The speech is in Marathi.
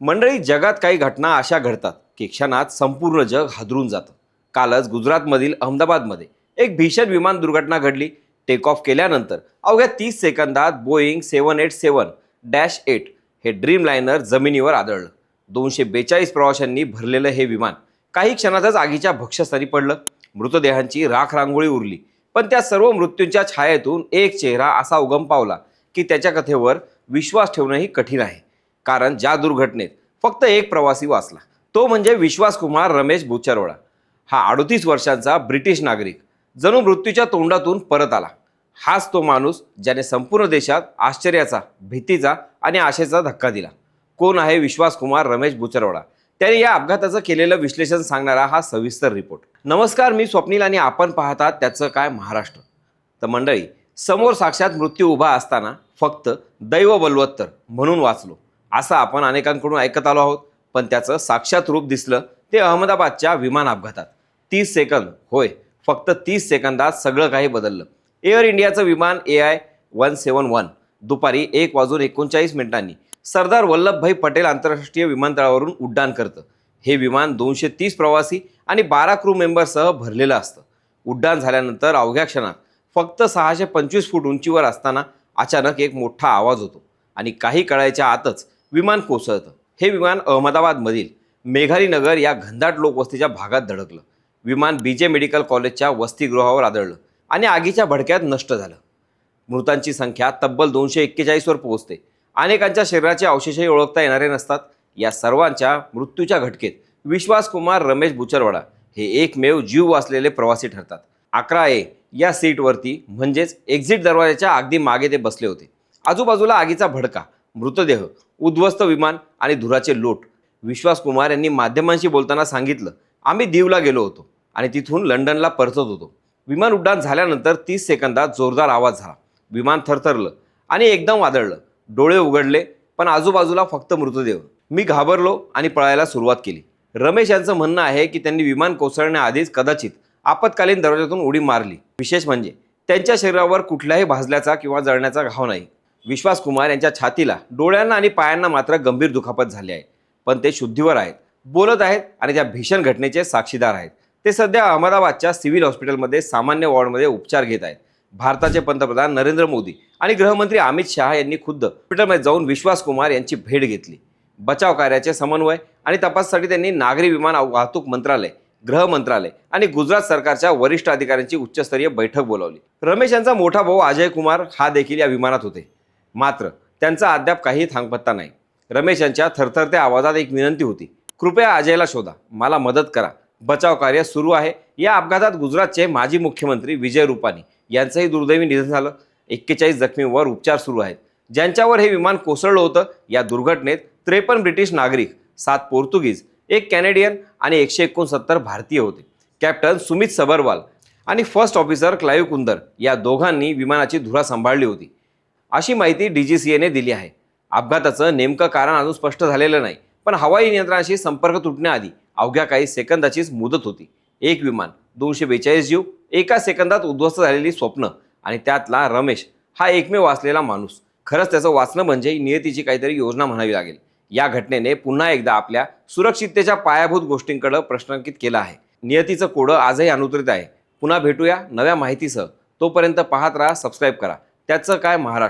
मंडळी जगात काही घटना अशा घडतात की क्षणात संपूर्ण जग हादरून जातं. कालच गुजरातमधील अहमदाबादमध्ये एक भीषण विमान दुर्घटना घडली. टेक ऑफ केल्यानंतर अवघ्या तीस सेकंदात Boeing seven eight seven dash eight हे ड्रीम लायनर जमिनीवर आदळलं. दोनशे बेचाळीस प्रवाशांनी भरलेलं हे विमान काही क्षणातच आगीच्या भक्ष्यस्थानी पडलं. मृतदेहांची राख रांगोळी उरली. पण त्या सर्व मृत्यूंच्या छायेतून एक चेहरा असा उगम पावला की त्याच्या कथेवर विश्वास ठेवणंही कठीण आहे. कारण ज्या दुर्घटनेत फक्त एक प्रवासी वाचला तो म्हणजे विश्वासकुमार रमेश बुचरवडा. हा अडतीस वर्षांचा ब्रिटिश नागरिक जणू मृत्यूच्या तोंडातून परत आला. हाच तो माणूस ज्याने संपूर्ण देशात आश्चर्याचा भीतीचा आणि आशेचा धक्का दिला. कोण आहे विश्वासकुमार रमेश बुचरवडा? त्याने या अपघाताचं केलेलं विश्लेषण सांगणारा हा सविस्तर रिपोर्ट. नमस्कार मी स्वप्नील आणि आपण पाहतात त्याचं काय महाराष्ट्र. तर मंडळी समोर साक्षात मृत्यू उभा असताना फक्त दैव बलवत्तर म्हणून वाचलो. असं आपण अनेकांकडून ऐकत आलो आहोत. पण त्याचं साक्षात रूप दिसलं ते अहमदाबादच्या विमान अपघातात. तीस सेकंद होय फक्त तीस सेकंदात सगळं काही बदललं. एअर इंडियाचं विमान A I one seven one दुपारी एक वाजून एकोणचाळीस मिनिटांनी सरदार वल्लभभाई पटेल आंतरराष्ट्रीय विमानतळावरून उड्डाण करतं. हे विमान दोनशे तीस प्रवासी आणि बारा क्रू मेंबरसह भरलेलं असतं. उड्डाण झाल्यानंतर अवघ्या क्षणात फक्त सहाशे पंचवीस फूट उंचीवर असताना अचानक एक मोठा आवाज होतो आणि काही कळायच्या आतच विमान कोसळतं. हे विमान अहमदाबादमधील मेघाली नगर या घनदाट लोकवस्तीच्या भागात धडकलं. विमान बी जे मेडिकल कॉलेजच्या वसतिगृहावर आदळलं आणि आगीच्या भडक्यात नष्ट झालं. मृतांची संख्या तब्बल दोनशे एक्केचाळीसवर पोहोचते. अनेकांच्या शरीराचे अवशेषही ओळखता येणारे नसतात. या सर्वांच्या मृत्यूच्या घटकेत विश्वासकुमार रमेश बुचरवाडा हे एकमेव जीव वाचलेले प्रवासी ठरतात. अकरा ए या सीटवरती म्हणजेच एक्झिट दरवाजाच्या अगदी मागे ते बसले होते. आजूबाजूला आगीचा भडका मृतदेह उद्ध्वस्त विमान आणि धुराचे लोट विश्वास कुमार यांनी माध्यमांशी बोलताना सांगितलं आम्ही दीवला गेलो होतो आणि तिथून लंडनला परतत होतो. विमान उड्डाण झाल्यानंतर तीस सेकंदात जोरदार आवाज झाला. विमान थरथरलं आणि एकदम वादळलं. डोळे उघडले पण आजूबाजूला फक्त मृतदेह. मी घाबरलो आणि पळायला सुरुवात केली. रमेश यांचं म्हणणं आहे की त्यांनी विमान कोसळण्याआधीच कदाचित आपत्कालीन दरवाजातून उडी मारली. विशेष म्हणजे त्यांच्या शरीरावर कुठल्याही भाजल्याचा किंवा जळण्याचा घाव नाही. विश्वास कुमार यांच्या छातीला डोळ्यांना आणि पायांना मात्र गंभीर दुखापत झाली आहे. पण ते शुद्धीवर आहेत. बोलत आहेत आणि त्या भीषण घटनेचे साक्षीदार आहेत. ते सध्या अहमदाबादच्या सिव्हिल हॉस्पिटलमध्ये सामान्य वॉर्डमध्ये उपचार घेत आहेत. भारताचे पंतप्रधान नरेंद्र मोदी आणि गृहमंत्री अमित शहा यांनी खुद्द हॉस्पिटलमध्ये जाऊन विश्वास कुमार यांची भेट घेतली. बचाव कार्याचे समन्वय आणि तपासासाठी त्यांनी नागरी विमान वाहतूक मंत्रालय गृह मंत्रालय आणि गुजरात सरकारच्या वरिष्ठ अधिकाऱ्यांची उच्चस्तरीय बैठक बोलावली. रमेश यांचा मोठा भाऊ अजय कुमार हा देखील या विमानात होते. मात्र त्यांचा अद्याप काही थांगपत्ता नाही. रमेश यांच्या थरथरत्या आवाजात एक विनंती होती. कृपया अजयला शोधा. मला मदत करा. बचाव कार्य सुरू आहे. या अपघातात गुजरातचे माजी मुख्यमंत्री विजय रुपानी यांचंही दुर्दैवी निधन झालं. एक्केचाळीस जखमींवर उपचार सुरू आहेत. ज्यांच्यावर हे विमान कोसळलं होतं या दुर्घटनेत त्रेपन्न ब्रिटिश नागरिक सात पोर्तुगीज एक कॅनेडियन आणि एकशे एकोणसत्तर भारतीय होते. कॅप्टन सुमित सबरवाल आणि फर्स्ट ऑफिसर क्लाईव्ह कुंदर या दोघांनी विमानाची धुरा सांभाळली होती. अशी माहिती डी जी सी एने दिली आहे. अपघाताचं नेमकं कारण अजून स्पष्ट झालेलं नाही पण हवाई नियंत्रणाशी संपर्क तुटण्याआधी अवघ्या काही सेकंदाचीच मुदत होती. एक विमान दोनशे बेचाळीस जीव एका सेकंदात उद्ध्वस्त झालेली स्वप्न आणि त्यातला रमेश हा एकमेव वाचलेला माणूस. खरंच त्याचं वाचणं म्हणजे नियतीची काहीतरी योजना म्हणावी लागेल. या घटनेने पुन्हा एकदा आपल्या सुरक्षिततेच्या पायाभूत गोष्टींकडे प्रश्नांकित केलं आहे. नियतीचं कोडं आजही अनुत्रित आहे. पुन्हा भेटूया नव्या माहितीसह. तोपर्यंत पाहत राहा सबस्क्राईब करा. त्याचं काय महाराष्ट्र?